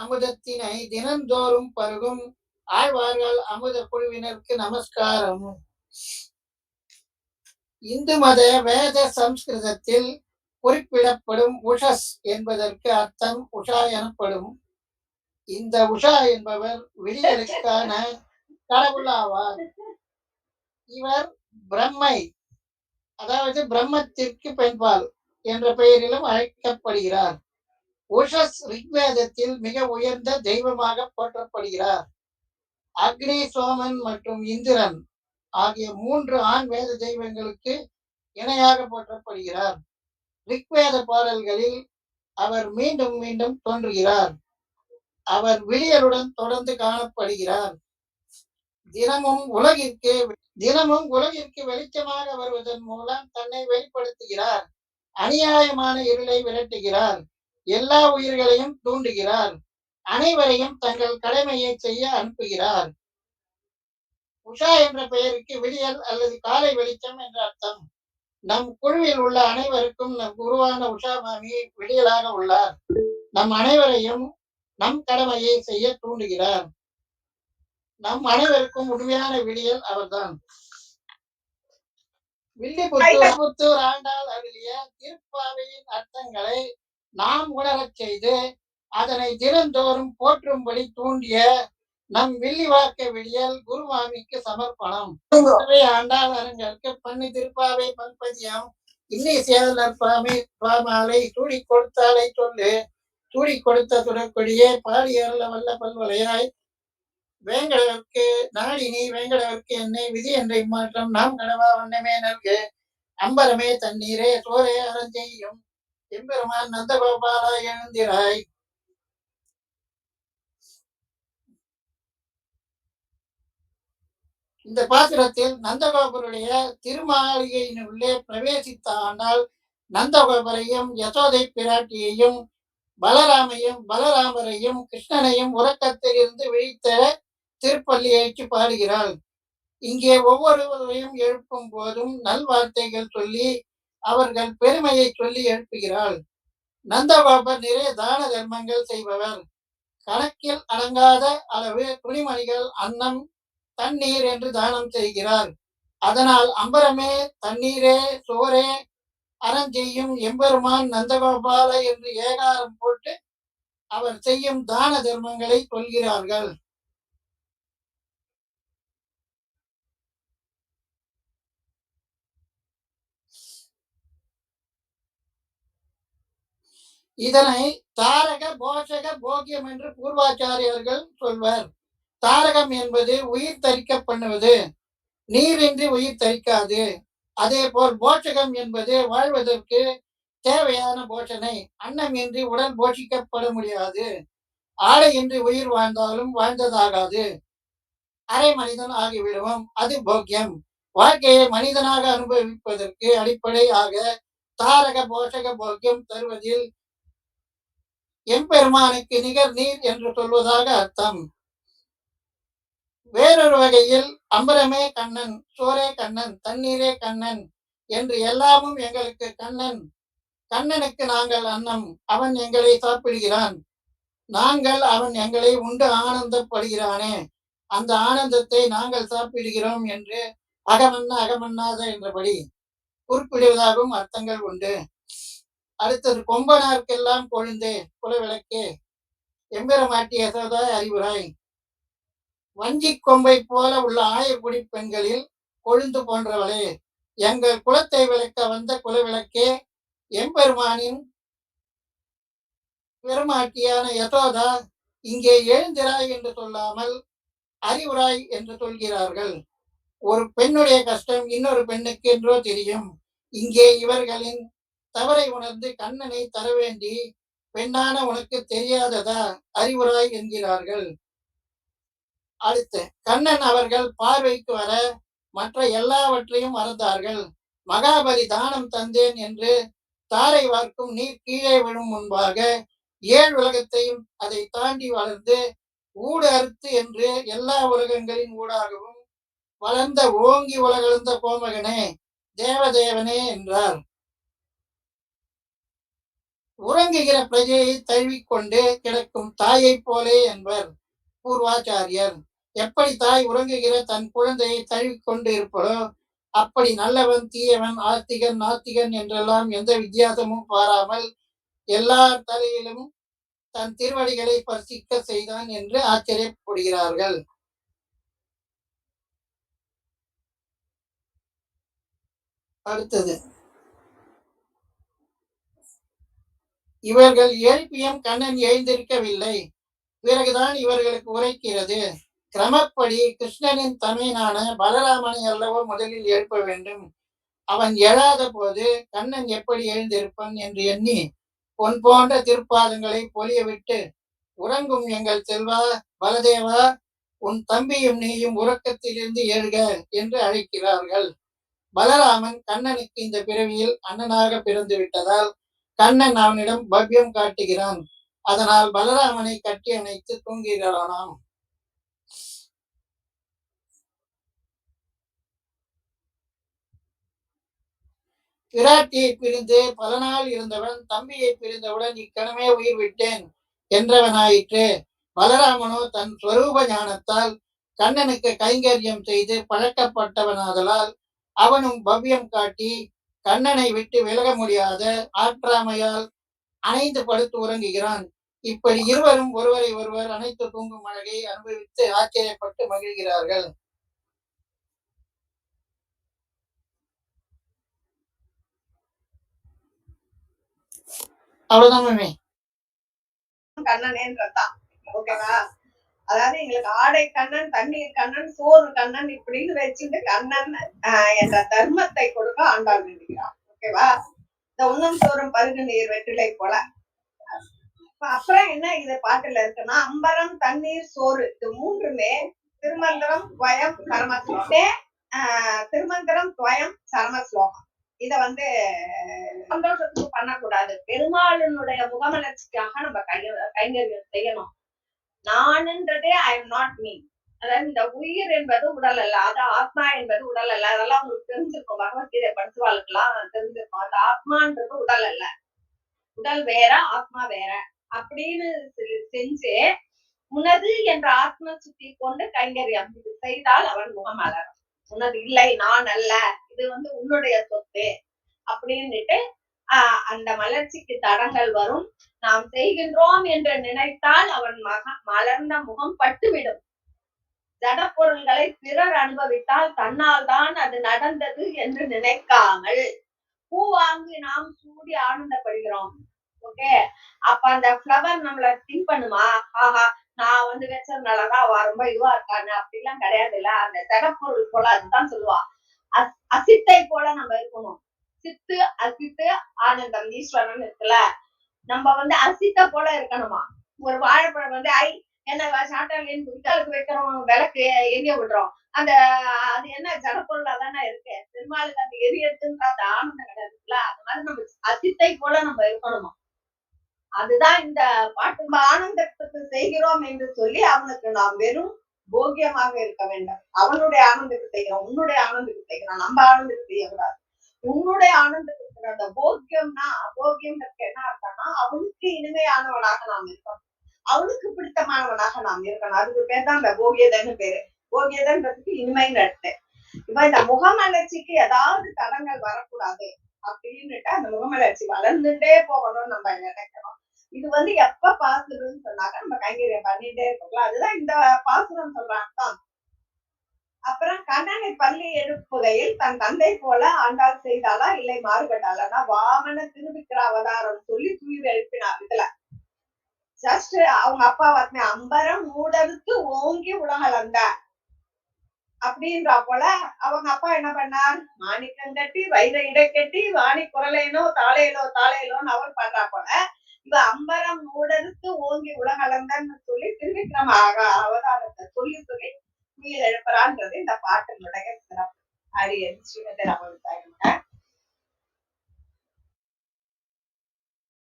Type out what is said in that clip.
அமுதத்தினை தினந்தோறும் பருகும் ஆழ்வார்கள் அமுத குழுவினருக்கு நமஸ்காரம். இந்து மத வேத சம்ஸ்கிருதத்தில் குறிப்பிடப்படும் உஷஸ் என்பதற்கு அர்த்தம் உஷா எனப்படும். இந்த உஷா என்பவர் விடியலுக்கான கடவுளாவார். இவர் பிரம்மை அதாவது பிரம்மத்திற்கு பெண்பால் என்ற பெயரிலும் அழைக்கப்படுகிறார். உஷஸ் ரிக்வேதத்தில் மிக உயர்ந்த தெய்வமாக போற்றப்படுகிறார். அக்னி சோமன் மற்றும் இந்திரன் ஆகிய மூன்று ஆண் வேத தெய்வங்களுக்கு இணையாக போற்றப்படுகிறார். ரிக்வேத பாடல்களில் அவர் மீண்டும் மீண்டும் தோன்றுகிறார். அவர் விழியருடன் தொடர்ந்து காணப்படுகிறார். தினமும் உலகிற்கு தினமும் உலகிற்கு வெளிச்சமாக வருவதன் மூலம் தன்னை வெளிப்படுத்துகிறார். அநியாயமான இருளை விரட்டுகிறார். எல்லா உயிர்களையும் தூண்டுகிறார். அனைவரையும் தங்கள் கடமையை செய்ய அனுப்புகிறார். உஷா என்ற பெயருக்கு விடியல் அல்லது காலை வெளிச்சம் என்ற அர்த்தம். நம் குழுவில் உள்ள அனைவருக்கும் நம் குருவான உஷா மாமி விடியலாக உள்ளார். நம் அனைவரையும் நம் கடமையை செய்ய தூண்டுகிறார். நம் அனைவருக்கும் உண்மையான விடியல் அவர்தான். வில்லிபுத்தூர் புத்தூர் ஆண்டாள் அருளிய திருப்பாவையின் அர்த்தங்களை நாம் உணரச் செய்து அதனை தினந்தோறும் போற்றும்படி தூண்டிய நம் வில்லிவாக்க விடியல் குருவாமிக்கு சமர்ப்பணம். எனவே ஆண்டாள் அரங்கற்கு பண்ணி திருப்பாவை பல்பதியம் இன்னி சேதலர் பாமி பாமாலை சூடி கொடுத்தாலை சொல்லு சூடி கொடுத்த துடக்கொடியே பாடி அருள வல்ல பல்வலையாய் வேங்கடவர்க்கு நாடினி வேங்கடவர்க்கு என்னை விதி என்ற இம்மாற்றம் நாம் கடவா வண்ணமே நல்கு அம்பரமே தண்ணீரே சோரே அறஞ்செய்யும். எம்பெருமான் நந்தகோபாலா எழுந்திராய் இந்த பாத்திரத்தில் நந்தகோபருடைய திருமாளிகையின் உள்ளே பிரவேசித்தானால் நந்தகோபரையும் யசோதை பிராட்டியையும் பலராமையும் பலராமரையும் கிருஷ்ணனையும் உறக்கத்தில் இருந்து விழித்த திருப்பள்ளி பாடுகிறாள். இங்கே ஒவ்வொருவரையும் எழுப்பும் போதும் நல்வார்த்தைகள் சொல்லி அவர்கள் பெருமையை சொல்லி எழுப்புகிறாள். நந்தபாபர் நிறைய தான தர்மங்கள் செய்பவர். கணக்கில் அடங்காத அளவு துணிமணிகள் அன்னம் தண்ணீர் என்று தானம் செய்கிறார். அதனால் அம்பரமே தண்ணீரே சோரே அறஞ்செய்யும் எம்பெருமான் நந்தகோபால என்று ஏகாரம் போட்டு அவர் செய்யும் தான தர்மங்களை சொல்கிறார்கள். இதனை தாரக போஷக போக்கியம் என்று பூர்வாச்சாரியர்கள் சொல்வர். தாரகம் என்பது உயிர் தரிக்க பண்ணுவது நீரின்றி உயிர் தரிக்காது. அதே போல் போஷகம் என்பது வாழ்வதற்கு தேவையான போஷனை. அன்னம் இன்றி உடல் போஷிக்கப்பட முடியாது. ஆடையின்றி உயிர் வாழ்ந்தாலும் வாழ்ந்ததாகாது. அரை மனிதன் ஆகிவிடுவோம். அது போக்கியம். வாழ்க்கையை மனிதனாக அனுபவிப்பதற்கு அடிப்படையாக தாரக போஷக போக்கியம் தருவதில் எம்பெருமானுக்கு நிகர் நீர் என்று சொல்வதாக அர்த்தம். வேறொரு வகையில் அம்பரமே கண்ணன் சோரே கண்ணன் தண்ணீரே கண்ணன் என்று எல்லாமும் எங்களுக்கு கண்ணன். கண்ணனுக்கு நாங்கள் அன்னம் அவன் எங்களை சாப்பிடுகிறான். நாங்கள் அவன் எங்களை உண்டு ஆனந்தப்படுகிறானே. அந்த ஆனந்தத்தை நாங்கள் சாப்பிடுகிறோம் என்று அகமன்ன அகமன்னாத என்றபடி குறிப்பிடுவதாகவும் அர்த்தங்கள் உண்டு. அடுத்தது கொம்பனார்க்கெல்லாம் கொழுந்தே குலவிளக்கே. எம்பெருமாட்டி யசோதாய் அறிவுராய் வஞ்சி கொம்பை போல உள்ள ஆயக்குடி பெண்களில் கொழுந்து போன்றவளே. எங்கள் குலத்தை விளக்க வந்த குலவிளக்கே எம்பெருமானின் பெருமாட்டியான யசோதா இங்கே எழுந்திராய் என்று சொல்லாமல் அறிவுராய் என்று சொல்கிறார்கள். ஒரு பெண்ணுடைய கஷ்டம் இன்னொரு பெண்ணுக்கு என்றோ தெரியும். இங்கே இவர்களின் தவறை உணர்ந்து கண்ணனை தர வேண்டி பெண்ணான உனக்கு தெரியாததா? அறிவுராய் என்கிறார்கள். அடுத்து கண்ணன் அவர்கள் பார்வைக்கு வர மற்ற எல்லாவற்றையும் மறந்தார்கள். மகாபலி தானம் தந்தேன் என்று தாரை வார்க்கும் நீர் கீழே விழும் முன்பாக ஏழு உலகத்தையும் அதை தாண்டி வளர்ந்து ஊடு அறுத்து என்று எல்லா உலகங்களின் ஊடாகவும் வளர்ந்த ஓங்கி உலகளந்த கோமகனே தேவதேவனே என்றார். உறங்குகிற பிரஜையை தழுவிக்கொண்டு கிடக்கும் தாயை போலே என்பர் பூர்வாச்சாரியர். எப்படி தாய் உறங்குகிற தன் குழந்தையை தழுவிக்கொண்டு இருப்பதோ அப்படி நல்லவன் தீயவன் ஆர்த்திகன் நாத்திகன் என்றெல்லாம் எந்த வித்தியாசமும் பாராமல் எல்லார் தலையிலும் தன் திருவடிகளை பரிசிக்க செய்தான் என்று ஆச்சரியப்படுகிறார்கள். அடுத்தது. இவர்கள் எழுப்பியும் கண்ணன் எழுந்திருக்கவில்லை. பிறகுதான் இவர்களுக்கு உரைக்கிறது. கிரமப்படி கிருஷ்ணனின் தமையனான பலராமனை அல்லவோ முதலில் எழுப்ப வேண்டும். அவன் எழாத போது கண்ணன் எப்படி எழுந்திருப்பான் என்று எண்ணி பொன் போன்ற திருப்பாதங்களை பொலியவிட்டு உறங்கும் எங்கள் செல்வா பலதேவா உன் தம்பியும் நீயும் உறக்கத்திலிருந்து எழுக என்று அழைக்கிறார்கள். பலராமன் கண்ணனுக்கு இந்த பிறவியில் அண்ணனாக பிறந்து விட்டதால் கண்ணன் அவனிடம் பவ்யம் காட்டுகிறான். அதனால் பலராமனை கட்டி அணைத்து தூங்குகிறானாம். பிராட்டியை பிரிந்து பல நாள் இருந்தவன் தம்பியை பிரிந்தவுடன் இக்கணமே உயிர் விட்டேன் என்றவனாயிற்று. பலராமனோ தன் ஸ்வரூப ஞானத்தால் கண்ணனுக்கு கைங்கரியம் செய்து பழக்கப்பட்டவனாதலால் அவனும் பவ்யம் காட்டி கண்ணனை விட்டு விலக முடியாத ஆற்றாமையால் அணைந்து படுத்து உறங்குகிறான். இப்படி இருவரும் ஒருவரை ஒருவர் அனைத்து தூங்கும் அழகை அனுபவித்து ஆச்சரியப்பட்டு மகிழ்கிறார்கள். அவ்வளவுதான் மேமே ஓகேவா? அதாவது எங்களுக்கு ஆடை கண்ணன் தண்ணீர் கண்ணன் சோறு கண்ணன் இப்படின்னு வச்சுட்டு கண்ணன் என்ற தர்மத்தை கொடுக்க ஆண்டாள் நினைக்கிறான். ஓகேவா? இந்த உண்ணும் சோறும் பருகு நீர் வெற்றிலை போல. அப்புறம் என்ன இது பாட்டுல இருக்குன்னா அம்பரம் தண்ணீர் சோறு இது மூன்றுமே திருமந்திரம் துவயம் சரம ஆஹ் திருமந்திரம் துவயம் சரம ஸ்லோகம் இத வந்து சந்தோஷத்துக்கு பண்ணக்கூடாது. பெருமாளினுடைய முகமலர்ச்சிக்காக நம்ம கைய கைங்கரியம் செய்யணும். நானுன்றதே ஐ எம் நாட் மீ அதாவது இந்த உயிர் என்பது உடல் அல்ல அது ஆத்மா என்பது உடல் அல்ல. அதெல்லாம் உங்களுக்கு தெரிஞ்சிருக்கும். பகவத்கீதை படிச்சுவாளுக்கெல்லாம் தெரிஞ்சிருக்கும். அந்த ஆத்மான்றது உடல் அல்ல. உடல் வேற ஆத்மா வேற. அப்படின்னு செ- செஞ்சு உனது என்ற ஆத்ம சுத்தி கொண்டு கைங்கரியம். இது செய்தால் அவன் முகமலரும். உனது இல்லை நான் அல்ல. இது வந்து உன்னுடைய சொத்து. அப்படின்னுட்டு ஆஹ் அந்த மலர்ச்சிக்கு தடங்கள் வரும். நாம் செய்கின்றோம் என்று நினைத்தால் அவன் மக மலர்ந்த முகம் பட்டுவிடும். ஜட பொருள்களை பிறர் அனுபவித்தால் தன்னால் தான் அது நடந்தது என்று நினைக்காமல். பூ வாங்கி நாம் சூடி ஆனந்தப்படுகிறோம். ஓகே? அப்ப அந்த ஃப்ளவர் நம்மள திங்க் பண்ணுமா? ஆஹா நான் வந்து வச்சதுனாலதான் அவ ரொம்ப இதுவா இருக்கான்னு அப்படிலாம் கிடையாது இல்ல அந்த ஜடப்பொருள் போல அதுதான் சொல்லுவா. அசித்தை போல நம்ம இருக்கணும். சித்து அசித்து ஆனந்தம் ஈஸ்வரன் இருக்குல்ல? நம்ம வந்து அசித்த போல இருக்கணுமா? ஒரு வாழைப்பழம் வந்து ஐ என்ன சாட்டாலின்னு குடிக்காலுக்கு வைக்கிறோம் விளக்கு எரிய விடுறோம். அந்த அது என்ன ஜடப்பொருளா தானே இருக்கு. பெருமாளுக்கு அந்த எரியறதுன்ற அந்த ஆனந்தம் கிடையாதுல்ல அந்த மாதிரி நம்ம அசித்தை போல நம்ம இருக்கணுமா? அதுதான் இந்த பாட்டு. நம்ம ஆனந்தத்துக்கு செய்கிறோம் என்று சொல்லி அவனுக்கு நாம் வெறும் போக்கியமாக இருக்க வேண்டும். அவனுடைய ஆனந்தத்துக்கு செய்கிறோம் உன்னுடைய ஆனந்தத்துக்கு செய்கிறோம். நம்ம ஆனந்தத்துக்கு செய்யக்கூடாது. உன்னுடைய ஆனந்தத்துக்கு அந்த போக்கியம்னா அபோக்கியம்ன்றதுக்கு என்ன அர்த்தம்னா அவனுக்கு இனிமையானவனாக நாம் இருக்கணும். அவனுக்கு பிடித்தமானவனாக நாம் இருக்கணும். அதுக்கு பேர் தான் இந்த போகியதன்னு பேரு. போகியதன்றதுக்கு இனிமைன்னு அர்த்தம். இப்ப இந்த முகமலர்ச்சிக்கு ஏதாவது தடங்கள் வரக்கூடாது அப்படின்னுட்டு அந்த முகமலர்ச்சி வளர்ந்துட்டே போகணும்னு நம்ம நினைக்கணும். இது வந்து எப்ப பாசுறதுன்னு சொன்னாக்க நம்ம கைங்கரியம் பண்ணிட்டே இருக்கோம்ல. அதுதான் இந்த பாசுரம் சொல்றாங்க அப்புறம் கண்ணனை பள்ளி எழுப்புகையில் தன் தந்தை போல ஆண்டாள் செய்தாளா? இல்லை மாறுபட்டாளா? வாமன திருவிக்கிற அவதாரம் சொல்லி துயிர் எழுப்பினார் இதுல. ஜஸ்ட் அவங்க அப்பா வந்து அம்பரம் மூடருக்கு ஓங்கி உலகலந்த அப்படின்றா போல அவங்க அப்பா என்ன பண்ணார்? மாணிக்கம் கட்டி வைர இடை கட்டி வாணி குரலேனோ தாளையிலோ தாளையிலோன்னு அவர் பண்றா போல இவ அம்பரம் மூடருக்கு ஓங்கி உலகளந்தன்னு சொல்லி திருவிக்ரம அவதாரத்தை சொல்லி சொல்லி உயிர் எழுப்புறான்றது இந்த பாட்டினுடைய சிறப்பு அரியன் நம்ம விட்டாங்க